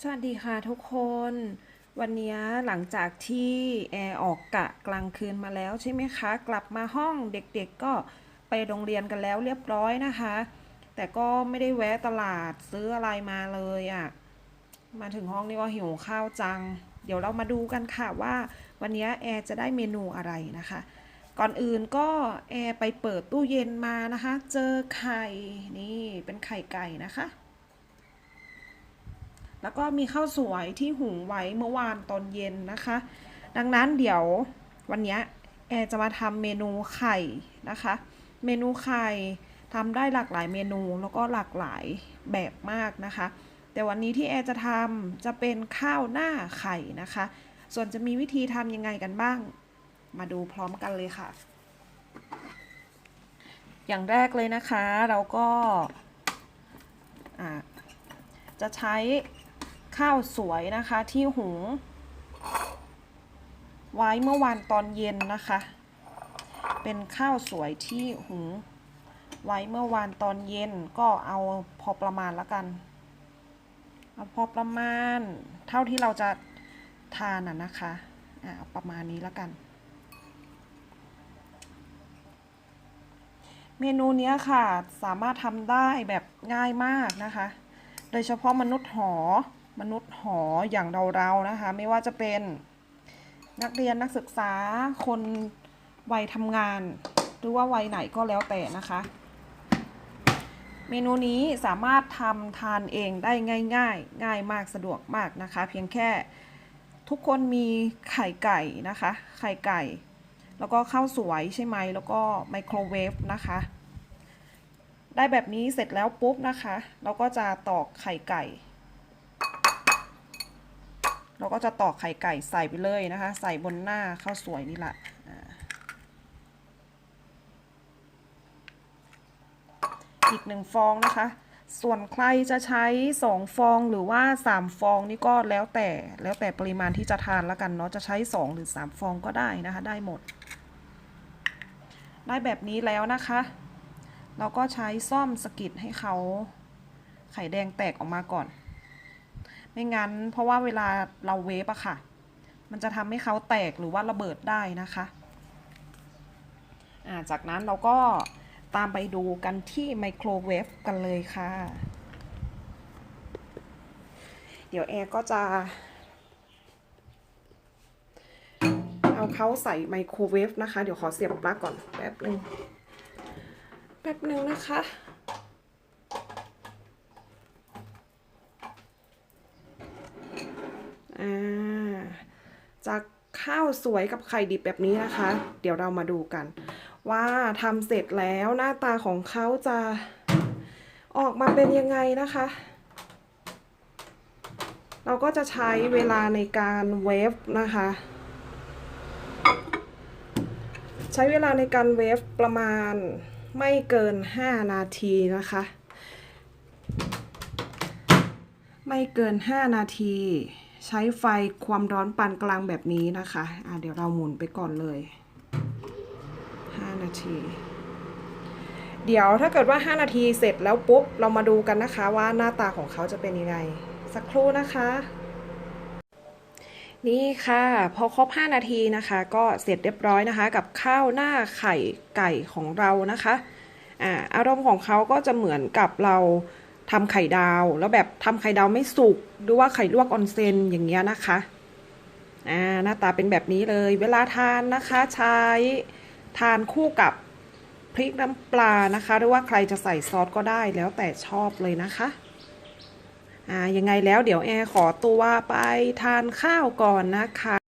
สวัสดีค่ะทุกคน วันนี้หลังจากที่แอร์ออกกะกลางคืนมาแล้วใช่ไหมคะ กลับมาห้องเด็กๆก็ไปโรงเรียนกันแล้วเรียบร้อยนะคะ แต่ก็ไม่ได้แวะตลาดซื้ออะไรมาเลยอะ่ะ มาถึงห้องนี่ก็หิวข้าวจัง เดี๋ยวเรามาดูกันค่ะว่าวันนี้แอร์จะได้เมนูอะไรนะคะ ก่อนอื่นก็แอร์ไปเปิดตู้เย็นมานะคะ เจอไข่นี่เป็นไข่ไก่นะคะ แล้วก็มีข้าวสวยที่หุงไว้เมื่อวานตอนเย็นนะคะ ดังนั้นเดี๋ยววันนี้แอร์จะมาทำเมนูไข่นะคะ เมนูไข่ทำได้หลากหลายเมนูแล้วก็หลากหลายแบบมากนะคะ แต่วันนี้ที่แอร์จะทำจะเป็นข้าวหน้าไข่นะคะ ส่วนจะมีวิธีทำยังไงกันบ้าง มาดูพร้อมกันเลยค่ะ อย่างแรกเลยนะคะเราก็จะใช้ ข้าวสวยนะคะที่หุง ไว้เมื่อวานตอนเย็นนะคะ เป็นข้าวสวยที่หุง ไว้เมื่อวานตอนเย็นก็เอาพอประมาณแล้วกันเอาพอประมาณเท่าที่เราจะทานอะนะคะอะเอาประมาณนี้แล้วกัน เมนูนี้ค่ะสามารถทำได้แบบง่ายมากนะคะ โดยเฉพาะมนุษย์หอ มนุษย์หออย่างเราๆนะคะ ไม่ว่าจะเป็นนักเรียนนักศึกษาคนวัยทำงาน หรือว่าวัยไหนก็แล้วแต่นะคะ เมนูนี้สามารถทำทานเองได้ง่าย ๆ ง่ายมากสะดวกมากนะคะ เพียงแค่ทุกคนมีไข่ไก่นะคะ ไข่ไก่ แล้วก็ข้าวสวยใช่ไหม แล้วก็ไมโครเวฟนะคะ ได้แบบนี้เสร็จแล้วปุ๊บนะคะ เราก็จะตอกไข่ไก่ เราก็จะตอกไข่ไก่ใส่ไปเลยนะคะ ใส่บนหน้าข้าวสวยนี่แหละอีกหนึ่งฟองนะคะ ส่วนใครจะใช้สองฟองหรือว่าสามฟองนี่ก็แล้วแต่แล้วแต่ปริมาณที่จะทานแล้วกันเนาะจะใช้สองหรือสามฟองก็ได้นะคะ ได้หมด ได้แบบนี้แล้วนะคะ เราก็ใช้ซ่อมสกิดให้เขาไข่แดงแตกออกมาก่อน ไม่งั้นเพราะว่าเวลาเราเวฟอะค่ะ มันจะทำให้เขาแตกหรือว่าระเบิดได้นะคะาจากนั้นเราก็ตามไปดูกันที่ไมโครเวฟกันเลยค่ะ เดี๋ยวแอร์ก็จะ เอาเขาใส่ไมโครเวฟนะคะ เดี๋ยวขอเสียบปลั๊กก่อนแป๊บหนึ่งแป๊บหนึ่งนะคะ จากข้าวสวยกับไข่ดิบแบบนี้นะคะ เดี๋ยวเรามาดูกัน ว่าทำเสร็จแล้วหน้าตาของเขาจะออกมาเป็นยังไงนะคะ เราก็จะใช้เวลาในการเวฟนะคะ ใช้เวลาในการเวฟประมาณไม่เกิน 5 นาทีนะคะ ไม่เกิน 5 นาที ใช้ไฟความร้อนปานกลางแบบนี้นะคะอะเดี๋ยวเราหมุนไปก่อนเลย 5 นาที เดี๋ยวถ้าเกิดว่า 5 นาทีเสร็จแล้วปุ๊บ เรามาดูกันนะคะว่าหน้าตาของเขาจะเป็นยังไง สักครู่นะคะนี่ค่ะ พอครบ 5 นาทีนะคะ ก็เสร็จเรียบร้อยนะคะ กับข้าวหน้าไข่ไก่ของเรานะคะอ่าอารมณ์ของเขาก็จะเหมือนกับเรา ทำไข่ดาว แล้วแบบทำไข่ดาวไม่สุกหรือว่าไข่ลวกออนเซนอย่างเงี้ยนะคะอ่าหน้าตาเป็นแบบนี้เลย เวลาทานนะคะใช้ทานคู่กับพริกน้ำปลานะคะ หรือว่าใครจะใส่ซอสก็ได้แล้วแต่ชอบเลยนะคะอ่ายังไงแล้วเดี๋ยวแอร์ขอตัวไปทานข้าวก่อนนะคะ